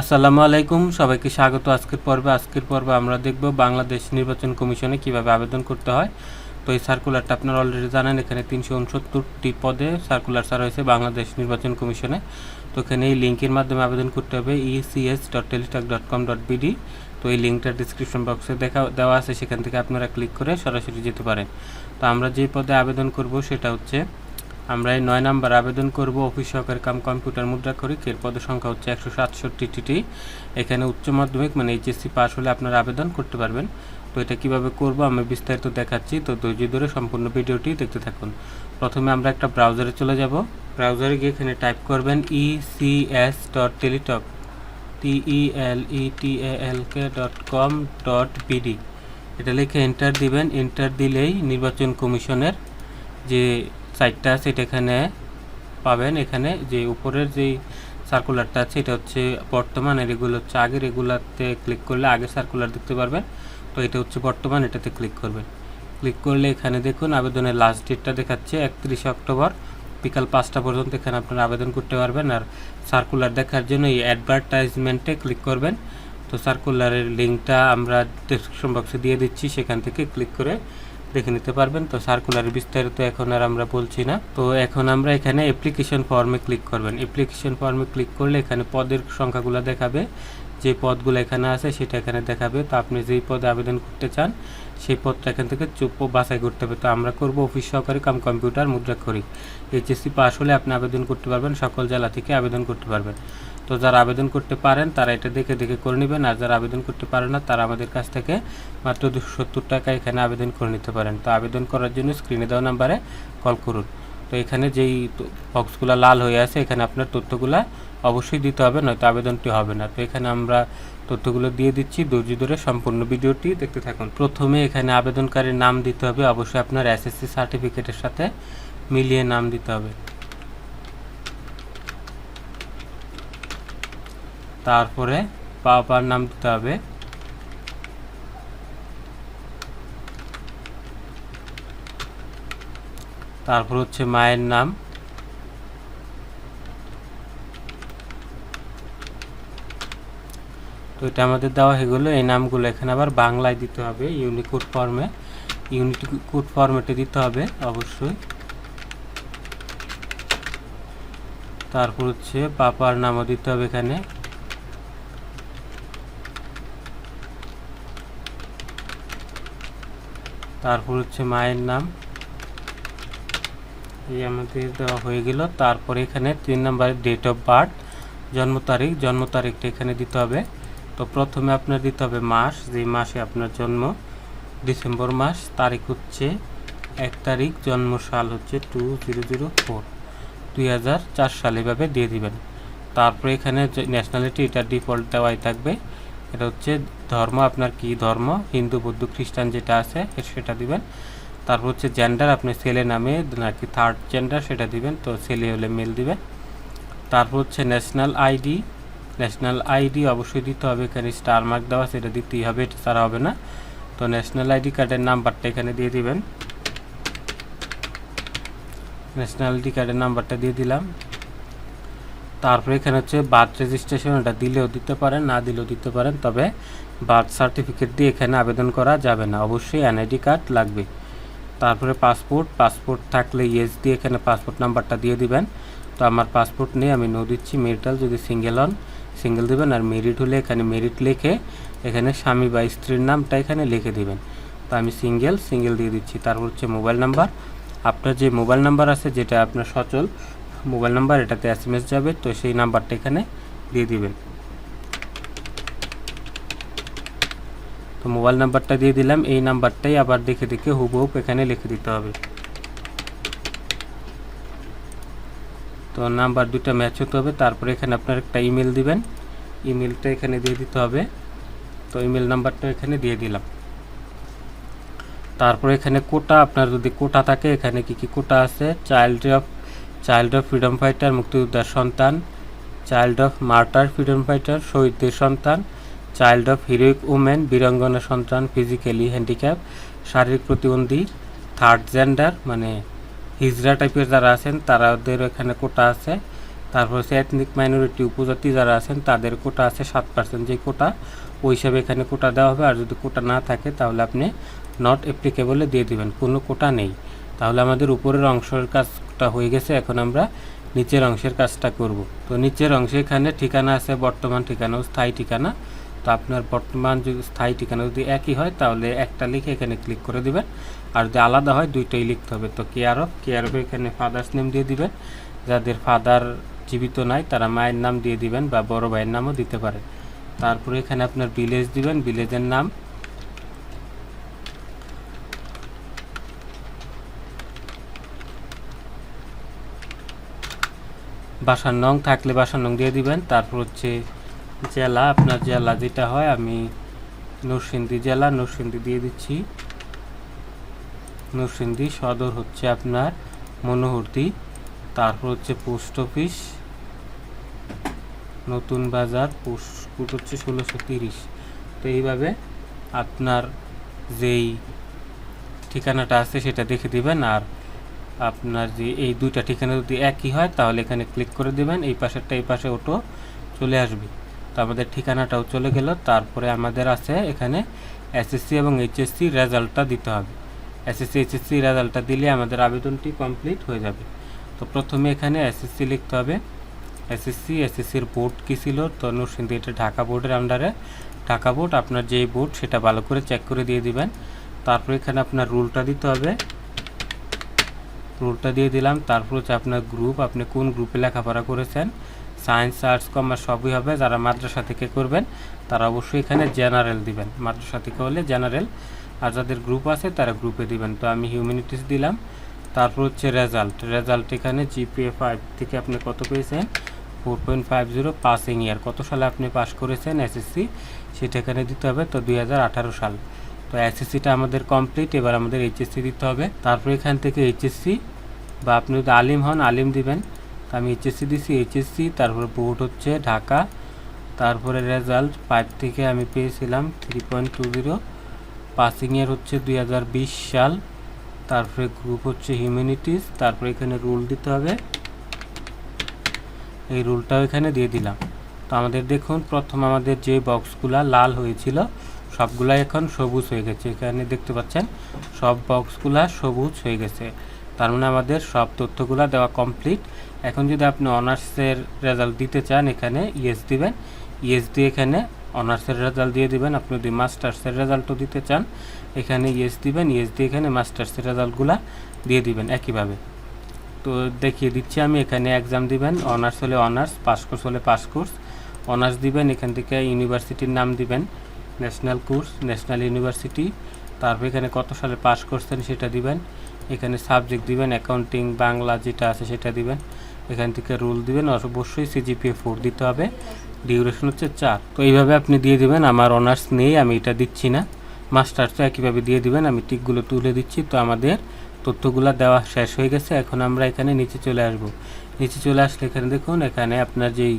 আসসালামু আলাইকুম, সবাইকে স্বাগত। আজকের পর্বে আজকের পর্বে আমরা দেখব বাংলাদেশ নির্বাচন কমিশনে কীভাবে আবেদন করতে হয়। তো এই সার্কুলারটা আপনারা অলরেডি জানেন, এখানে তিনশো উনসত্তরটি পদে সার্কুলার ছাড়া হয়েছে বাংলাদেশ নির্বাচন কমিশনে। তো এখানে এই লিঙ্কের মাধ্যমে আবেদন করতে হবে ECS dot Teletalk dot com dot BD তো এই লিঙ্কটা ডিসক্রিপশন বক্সে দেখা, দেওয়া আছে, সেখান থেকে আপনারা ক্লিক করে সরাসরি যেতে পারেন। তো আমরা যে পদে আবেদন করব, সেটা হচ্ছে আমরা এই নয় নাম্বার আবেদন করব অফিস সহকারী কাম কম্পিউটার মুদ্রা করি এর পদের সংখ্যা হচ্ছে একশো সাতষট্টি সাতষট্টিটি এখানে উচ্চ মাধ্যমিক মানে এইচএসসি পাস হলে আপনারা আবেদন করতে পারবেন। তো এটা কীভাবে করব আমি বিস্তারিত দেখাচ্ছি, তো ধৈর্য ধরে সম্পূর্ণ ভিডিওটি দেখতে থাকুন। প্রথমে আমরা একটা ব্রাউজারে চলে যাব। ব্রাউজারে গিয়ে এখানে টাইপ করবেন E C S dot Teletalk TEL E T L K dot com dot BD এটা লিখে এন্টার দিবেন। এন্টার দিলেই নির্বাচন কমিশনের যে সাইটটা আছে, এটা এখানে পাবেন। এখানে যে উপরের যেই সার্কুলারটা আছে, এটা হচ্ছে বর্তমান, আর এগুলো হচ্ছে আগের এগুলাতে ক্লিক করলে আগের সার্কুলার দেখতে পারবেন। তো এটা হচ্ছে বর্তমান, এটাতে ক্লিক করবেন। ক্লিক করলে এখানে দেখুন, আবেদনের লাস্ট ডেটটা দেখাচ্ছে, একত্রিশে অক্টোবর। বিকাল পাঁচটা পর্যন্ত এখানে আপনারা আবেদন করতে পারবেন, আর সার্কুলার দেখার জন্য এই অ্যাডভার্টাইজমেন্টে ক্লিক করবেন। তো সার্কুলারের লিঙ্কটা আমরা ডেসক্রিপশন বক্সে দিয়ে দিচ্ছি, সেখান থেকে ক্লিক করে দেখে নিতে পারবেন। তো সার্কুলার বিস্তারিত এখন আর আমরা বলছি না। তো এখন আমরা এখানে অ্যাপ্লিকেশন ফর্মে ক্লিক করবেন। অ্যাপ্লিকেশন ফর্মে ক্লিক করলে এখানে পদের সংখ্যাগুলো দেখাবে। যে পদগুলো এখানে আছে সেটা এখানে দেখাবে। তো আপনি যেই পদে আবেদন করতে চান, সেই পদটা এখান থেকে চুপ বাছাই করতে হবে। তো আমরা করব অফিস সহকারী কাম কম্পিউটার মুদ্রা করি এইচএসসি পাস হলে আপনি আবেদন করতে পারবেন। সকল জেলা থেকে আবেদন করতে পারবেন। তো যারা আবেদন করতে পারেন, তারা এটা দেখে দেখে করে নেবেন। আর যারা আবেদন করতে পারেন না, তারা আমাদের কাছ থেকে মাত্র দুশো সত্তর টাকা এখানে আবেদন করে নিতে পারেন। তো আবেদন করার জন্য স্ক্রিনে দেওয়া নাম্বারে কল করুন। তো এখানে যেই বক্সগুলো লাল হয়ে আছে, এখানে আপনার তথ্যগুলো অবশ্যই দিতে হবে, নয়তো আবেদনটি হবে না। তো এখানে আমরা তথ্যগুলো দিয়ে দিচ্ছি, ধৈর্য ধরে সম্পূর্ণ ভিডিওটি দেখতে থাকুন। প্রথমে এখানে আবেদনকারীর নাম দিতে হবে। অবশ্যই আপনার এসএসসি সার্টিফিকেটের সাথে মিলিয়ে নাম দিতে হবে। তারপরে বাবার নাম দিতে হবে। তারপর হচ্ছে মায়ের নাম। তো এটা আমাদের দেওয়া হয়ে গেলো। এই নামগুলো এখানে আবার বাংলায় দিতে হবে। ইউনিকোড ফর্মে ইউনিকোড ফর্মেটে দিতে হবে অবশ্যই। তারপর হচ্ছে পাপার নামও দিতে হবে এখানে। তারপর হচ্ছে মায়ের নাম। এই আমাদের দেওয়া হয়ে গেল। তারপরে এখানে তিন নম্বরের ডেট অফ বার্থ জন্ম তারিখ। জন্ম তারিখটা এখানে দিতে হবে। তো প্রথমে আপনার দিতে হবে মাস। যে মাসে আপনার জন্ম, ডিসেম্বর মাস। তারিখ হচ্ছে এক তারিখ জন্ম সাল হচ্ছে টু জিরো জিরো ফোর দুই হাজার চার সাল এভাবে দিয়ে দিবেন। তারপরে এখানে ন্যাশনালিটি এটা ডিফল্ট দেওয়াই থাকবে। এটা হচ্ছে ধর্ম, আপনার কি ধর্ম? হিন্দু, বৌদ্ধ, খ্রিস্টান যেটা আছে সেটা দিবেন। তারপর হচ্ছে জেন্ডার আপনি ছেলে নামে নাকি থার্ড জেন্ডার সেটা দিবেন, তো ছেলে হলে মেল দিবেন। তারপর হচ্ছে ন্যাশনাল আইডি ন্যাশনাল আইডি অবশ্যই দিতে হবে, এখানে স্টার মার্ক দেওয়া সেটা দিতেই হবে, এটা ছাড়া হবে না। তো ন্যাশনাল আইডি কার্ডের নাম্বারটা এখানে দিয়ে দিবেন। ন্যাশনাল আইডি কার্ডের নাম্বারটা দিয়ে দিলাম। তারপরে এখানে হচ্ছে বার্থ রেজিস্ট্রেশন এটা দিলেও দিতে পারেন, না দিলেও দিতে পারেন, তবে বার্থ সার্টিফিকেট দিয়ে এখানে আবেদন করা যাবে না। অবশ্যই এনআইডি কার্ড লাগবে। তারপরে পাসপোর্ট পাসপোর্ট থাকলে ইয়েস দিয়ে এখানে পাসপোর্ট নাম্বারটা দিয়ে দিবেন। তো আমার পাসপোর্ট নেই, আমি নো দিচ্ছি মেরিটাল যদি সিঙ্গেল হন সিঙ্গেল দেবেন, আর মেরিট হলে এখানে মেরিট লিখে এখানে স্বামী বা স্ত্রীর নামটা এখানে লিখে দিবেন। তো আমি সিঙ্গেল সিঙ্গেল দিয়ে দিচ্ছি। তারপর হচ্ছে মোবাইল নাম্বার আপনার যে মোবাইল নাম্বার আছে, যেটা আপনার সচল মোবাইল নাম্বার, এটাতে এস এম এস যাবে, তো সেই নাম্বারটা এখানে দিয়ে দিবেন। তো মোবাইল নাম্বারটা দিয়ে দিলাম, এই নাম্বারটাই আবার দেখে দেখে হুবহুব এখানে লিখে দিতে হবে। তো নাম্বার দুটা ম্যাচ হতে হবে, তারপরে এখানে আপনার একটা ইমেল দিবেন। ইমেলটা এখানে দিয়ে দিতে হবে। তো ইমেল নাম্বারটা এখানে দিয়ে দিলাম। তারপরে এখানে কোটা, আপনার যদি কোটা থাকে, এখানে কি কি কোটা আছে? Child of child of freedom fighter মুক্তিযোদ্ধার সন্তান child of martyr freedom fighter শহীদদের সন্তান চাইল্ড অফ হিরোইক উমেন বীরাঙ্গনা সন্তান ফিজিক্যালি হ্যান্ডিক্যাপ শারীরিক প্রতিবন্ধী থার্ড জেন্ডার মানে হিজড়া টাইপের যারা আছেন, তারাদের এখানে কোটা আছে। তারপর হচ্ছে এথনিক মাইনরিটি উপজাতি যারা আছেন, তাদের কোটা আছে সাত পার্সেন্ট যে কোটা ওই হিসাবে এখানে কোটা দেওয়া হবে। আর যদি কোটা না থাকে, তাহলে আপনি নট অ্যাপ্লিকেবলে দিয়ে দিবেন। কোনো কোটা নেই। তাহলে আমাদের উপরের অংশের কাজটা হয়ে গেছে, এখন আমরা নিচের অংশের কাজটা করব। তো নিচের অংশে এখানে ঠিকানা আছে, বর্তমান ঠিকানা ও স্থায়ী ঠিকানা। তো আপনার বর্তমান যদি স্থায়ী ঠিকানা যদি একই হয়, তাহলে একটা লিখে এখানে ক্লিক করে দিবেন। আর যদি আলাদা হয়, দুইটাই লিখতে হবে। তো কেয়ার অফ কেয়ার অফ এখানে ফাদার্স নেম দিয়ে দিবেন। যাদের ফাদার জীবিত নাই, তারা মায়ের নাম দিয়ে দিবেন বা বড় ভাইয়ের নামও দিতে পারে তারপরে এখানে আপনার ভিলেজ দিবেন। ভিলেজের নাম বাসার নং থাকলে বাসার নং দিয়ে দিবেন। তারপর হচ্ছে জেলা, আপনার জেলা যেটা হয়, আমি নরসিংদী জেলা, নরসিংদী দিয়ে দিচ্ছি। নরসিংদী সদর হচ্ছে আপনার মনোহরদি। তারপর হচ্ছে পোস্ট অফিস। নতুন বাজার, পোস্ট হচ্ছে ষোলোশো তিরিশ। তো এইভাবে আপনার যেই ঠিকানাটা আছে, সেটা দেখে দিবেন। আর আপনার যে এই দুইটা ঠিকানা যদি একই হয়, তাহলে এখানে ক্লিক করে দেবেন, এই পাশেরটা এই পাশে ওটো চলে আসবে। তো আমাদের ঠিকানাটাও চলে গেল, তারপরে আমাদের আছে এখানে এসএসসি এবং এইচএসসি রেজাল্টটা দিতে হবে। এসএসসি এইচএসসি রেজাল্টটা দিলে আমাদের আবেদনটি কমপ্লিট হয়ে যাবে। তো প্রথমে এখানে এসএসসি লিখতে হবে। এসএসসি এসএসসির বোর্ড কী ছিল? তো নরসিংদী, এটা ঢাকা বোর্ডের আন্ডারে ঢাকা বোর্ড, আপনার যেই বোর্ড, সেটা ভালো করে চেক করে দিয়ে দিবেন। তারপর এখানে আপনার রুলটা দিতে হবে। রুলটা দিয়ে দিলাম। তারপর হচ্ছে আপনার গ্রুপ আপনি কোন গ্রুপে লেখাপড়া করেছেন? সায়েন্স আর্টস কমার্স সবই হবে। যারা মাদ্রাসা থেকে করবেন, তারা অবশ্যই এখানে জেনারেল দিবেন। মাদ্রাসা থেকে হলে জেনারেল আর যাদের গ্রুপ আছে, তারা গ্রুপে দিবেন। তো আমি হিউম্যানিটিস দিলাম। তারপর হচ্ছে রেজাল্ট রেজাল্ট এখানে জিপিএ ফাইভ থেকে আপনি কত পেয়েছেন? Four point five zero passing year কত সালে আপনি পাস করেছেন? এসএসসি সেটা এখানে দিতে হবে। তো দুই হাজার আঠারো সাল। তো এসএসসিটা আমাদের কমপ্লিট এবার আমাদের এইচএসসি দিতে হবে। তারপর এখান থেকে এইচএসসি বা আপনি যদি আলিম হন, আলিম দিবেন। তো আমি এইচএসসি দিছি এইচএসসি তারপরে বোর্ড হচ্ছে ঢাকা। তারপরে রেজাল্ট ফাইভ থেকে আমি পেয়েছিলাম three point two zero passing year হচ্ছে দুই হাজার বিশ সাল। তারপরে গ্রুপ হচ্ছে হিউম্যানিটিস তারপরে এখানে রুল দিতে হবে। এই রুলটাও এখানে দিয়ে দিলাম। তো আমাদের দেখুন, প্রথম আমাদের যে বক্সগুলা লাল হয়েছিল সবগুলা এখন সবুজ হয়ে গেছে। এখানে দেখতে পাচ্ছেন, সব বক্সগুলা সবুজ হয়ে গেছে। তার মানে আমাদের সব তথ্যগুলা দেওয়া কমপ্লিট এখন যদি আপনি অনার্সের রেজাল্ট দিতে চান, এখানে ইএস দিবেন। ইএস দিয়ে এখানে অনার্সের রেজাল্ট দিয়ে দিবেন। আপনি যদি মাস্টার্সের রেজাল্টও দিতে চান, এখানে ইএস দিবেন। ইএস দিয়ে এখানে মাস্টার্সের রেজাল্টগুলা দিয়ে দিবেন একইভাবে। তো দেখিয়ে দিচ্ছি আমি, এখানে এক্সাম দিবেন। অনার্স হলে অনার্স পাস কোর্স হলে পাস কোর্স অনার্স দিবেন, এখান থেকে ইউনিভার্সিটির নাম দিবেন। National course, national university. তারপর এখানে কত সালে পাস করছেন সেটা দিবেন। এখানে সাবজেক্ট দিবেন, অ্যাকাউন্টিং, বাংলা যেটা আছে সেটা দিবেন। এখান থেকে রুল দিবেন অবশ্যই সিজিপিএ ফোর দিতে হবে। ডিউরেশন হচ্ছে চার। তো এইভাবে আপনি দিয়ে দিবেন, আমার অনার্স নেই, আমি এটা দিচ্ছি না। মাস্টার্সও একইভাবে দিয়ে দিবেন, আমি টিকগুলো তুলে দিচ্ছি। তো আমাদের তথ্যগুলো দেওয়া শেষ হয়ে গেছে, এখন আমরা এখানে নিচে চলে আসব। নিচে চলে আসলে এখানে দেখুন, এখানে আপনার যেই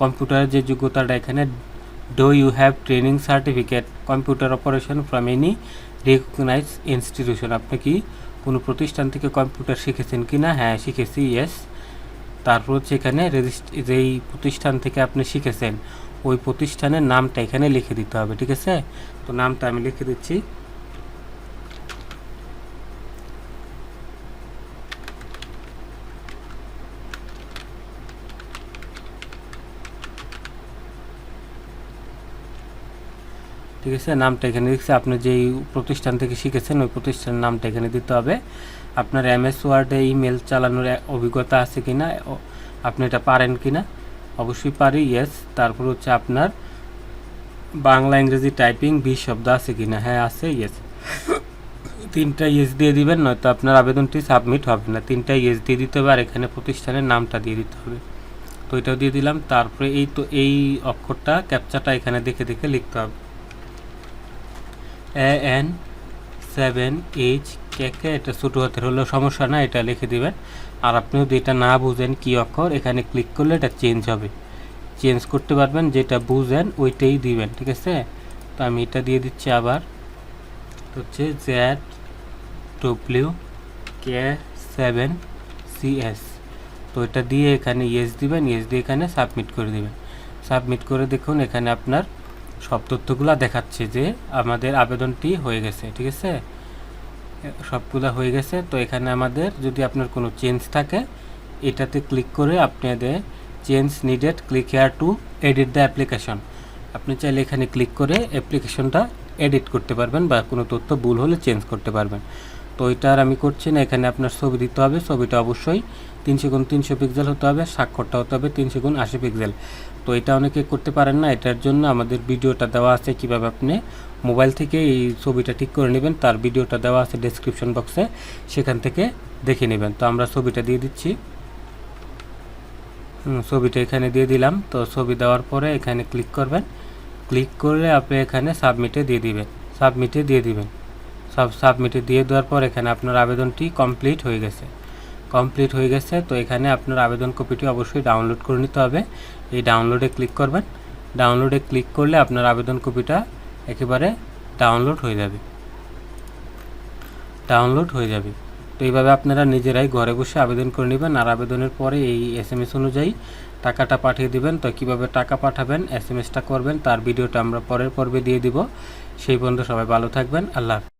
কম্পিউটারের যে যোগ্যতাটা এখানে do you have training certificate, computer operation from any recognized institution? আপনি কি কোনো প্রতিষ্ঠান থেকে কম্পিউটার শিখেছেন কি না? হ্যাঁ শিখেছি ইয়েস তারপর হচ্ছে এখানে যেই প্রতিষ্ঠান থেকে আপনি শিখেছেন, ওই প্রতিষ্ঠানের নামটা এখানে লিখে দিতে হবে, ঠিক আছে? তো নামটা আমি লিখে দিচ্ছি। ঠিক আছে? নামটা এখানে লিখছে আপনি যেই প্রতিষ্ঠান থেকে শিখেছেন, ওই প্রতিষ্ঠানের নামটা এখানে দিতে হবে। আপনার এমএস ওয়ার্ডে ইমেল চালানোর অভিজ্ঞতা আছে কি না আপনি এটা পারেন কি না অবশ্যই পারি ইয়েস তারপর হচ্ছে আপনার বাংলা, ইংরেজি টাইপিং বিশ শব্দ আছে কি না হ্যাঁ আছে ইয়েস তিনটা ইয়েস দিয়ে দিবেন, নয়তো আপনার আবেদনটি সাবমিট হবে না। তিনটা ইয়েস দিয়ে দিতে হবে, আর এখানে প্রতিষ্ঠানের নামটা দিয়ে দিতে হবে। তো এটাও দিয়ে দিলাম। তারপরে এই তো, এই অক্ষরটা ক্যাপচাটা এখানে দেখে দেখে লিখতে হবে। A N seven H K K এটা ছোটো হাতের হলেও সমস্যা না, এটা লিখে দিবেন। আর আপনি যদি এটা না বুঝেন কি অক্ষর, এখানে ক্লিক করলে এটা চেঞ্জ হবে। চেঞ্জ করতে পারবেন, যেটা বুঝেন ওইটাই দিবেন, ঠিক আছে? তো আমি এটা দিয়ে দিচ্ছি আবার। হচ্ছে Z W K seven CS তো এটা দিয়ে এখানে ইয়েস দিবেন ইয়েস দিয়ে এখানে সাবমিট করে দিবেন। সাবমিট করে দেখুন, এখানে আপনার সব তথ্যগুলো দেখাচ্ছে যে আমাদের আবেদনটি হয়ে গেছে, ঠিক আছে? সবগুলো হয়ে গেছে, তো এখানে আমাদের যদি আপনার কোনো চেঞ্জ থাকে, এটাতে ক্লিক করে আপনাদের change needed click here to edit the application আপনি চাইলে এখানে ক্লিক করে অ্যাপ্লিকেশনটা এডিট করতে পারবেন বা কোনো তথ্য ভুল হলে চেঞ্জ করতে পারবেন। তো এটা আর আমি করছি না, এখানে আপনার ছবি দিতে হবে, ছবিটা অবশ্যই তিনশো গুণ তিনশো পিক্সেল হতে হবে, স্বাক্ষরটা হতে হবে তিনশো গুণ আশি পিক্সেল তো এটা অনেকে করতে পারেন না, এটার জন্য আমাদের ভিডিওটা দেওয়া আছে কীভাবে আপনি মোবাইল থেকে এই ছবিটা ঠিক করে নেবেন, তার ভিডিওটা দেওয়া আছে ডেসক্রিপশন বক্সে সেখান থেকে দেখে নেবেন। তো আমরা ছবিটা দিয়ে দিচ্ছি। ছবিটা এখানে দিয়ে দিলাম। তো ছবি দেওয়ার পরে এখানে ক্লিক করবেন। ক্লিক করলে আপনি এখানে সাবমিটে দিয়ে দিবেন। সাবমিটে দিয়ে দিবেন। সব সাবমিটে দিয়ে দেওয়ার পর এখানে আপনার আবেদনটি কমপ্লিট হয়ে গেছে। কমপ্লিট হয়ে গেছে, তো এখানে আপনার আবেদন কপিটি অবশ্যই ডাউনলোড করে নিতে হবে। এই ডাউনলোডে ক্লিক করবেন। ডাউনলোডে ক্লিক করলে আপনার আবেদন কপিটা একেবারে ডাউনলোড হয়ে যাবে। ডাউনলোড হয়ে যাবে। তো এইভাবে আপনারা নিজেরাই ঘরে বসে আবেদন করে নেবেন আর আবেদনের পরে এই এস এম এস অনুযায়ী টাকাটা পাঠিয়ে দিবেন। তো কীভাবে টাকা পাঠাবেন, এস এম এসটা করবেন, তার ভিডিওটা আমরা পরের পর্বে দিয়ে দিব। সেই পর্যন্ত সবাই ভালো থাকবেন। আল্লাহ।